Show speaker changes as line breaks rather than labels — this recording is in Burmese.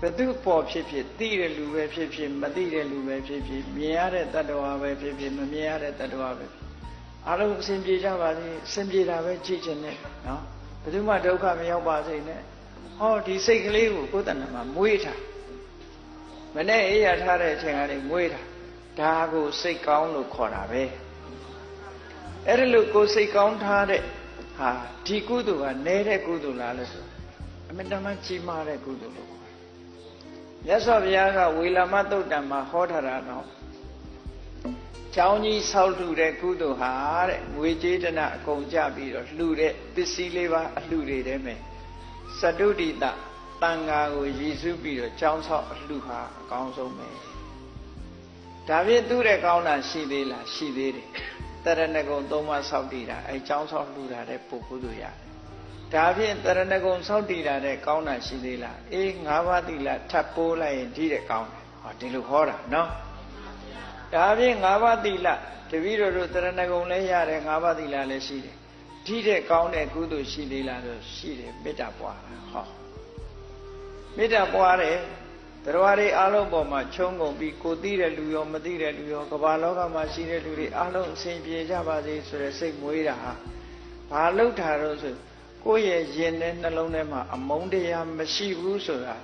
ဘသူပေါ်ဖြစ်ဖြစ်သိတဲ့လူပဲဖြစ်ဖြစ်မသိတဲ့လူပဲဖြစ်ဖြစ်မြင်ရတဲ့တ attva ပဲဖြစ်ဖြစ်မမြင်ရတဲ့တ attva ပဲဖြစ်အလုံးအစဉ်ပြေကြပါစေအစဉ်ပြေတာပဲကြည့်ခြင်းနဲ့နော်ဘယ်သူမှဒုက္ခမရောက်ပါစေနဲ့ဟောဒီစိတ်ကလေးကိုကိုယ်တဏ္ဍာမှာမွေးထားမနဲ့အေးရထားတဲ့အချိန်ကလေးမွေးထားဒါကိုစိတ်ကောင်းလို့ခေါ်တာပဲအဲ့ဒါလို့ကိုယ်စိတ်ကောင်းထားတဲ့ဟာဒီကုသိုလ်ကနဲတဲ့ကုသိုလ်လားလို့ဆိုအမြဲတမ်းကြီးမားတဲ့ကုသိုလ်လို့ခေါ်တယ် မြတ်စွာဘုရားကဝေလာမသုတ်တံမှာဟောထားတာတော့ကျောင်းကြီးဆောက်လှူတဲ့ကုသိုလ်ဟာတဲ့ငွေကြေးတနာအကုန်ကြပြီးတော့လှူတဲ့ပစ္စည်းလေးပါအလှူတွေထဲမှာစတုဒိတတန်ဃာကိုရည်စုပြီးတော့ကျောင်းဆောက်အလှူဟာအကောင်းဆုံးပဲဒါဖြင့်သူ့တဲ့ကောင်းတာရှိသေးလားရှိသေးတယ်တရဏဂုံသုံးပါးဆောက်တည်တာအဲကျောင်းဆောက်လှူတာတဲ့ပုဂ္ဂိုလ်တို့ရတယ် ဒါဖြင့်တရဏဂုံဆောက်တည်တာတဲ့ကောင်းတာရှိသေးလားအေး၅ပါးသီလထပ်ပိုးလိုက်ရင်ဒီတဲ့ကောင်းတယ်ဟောဒီလိုဟောတာနော်ဒါဖြင့်၅ပါးသီလတပည့်တော်တို့တရဏဂုံလည်းရတယ်၅ပါးသီလလည်းရှိတယ်ဒီတဲ့ကောင်းတဲ့ကုသိုလ်ရှိသေးလားဆိုရှိတယ်မေတ္တာပွားတာဟောမေတ္တာပွားတယ်တရားတွေအလုံးပေါ်မှာခြုံငုံပြီးကိုသိတဲ့လူရောမသိတဲ့လူရောကမ္ဘာလောကမှာရှိတဲ့လူတွေအလုံးအစဉ်ပြေကြပါစေဆိုတဲ့စိတ်မွေးတာဟာဘာလို့ထားတော့ဆို ကိုယ့်ရဲ့ရင်ထဲနှလုံးထဲမှာအမုန်းတရားမရှိဘူးဆိုတာ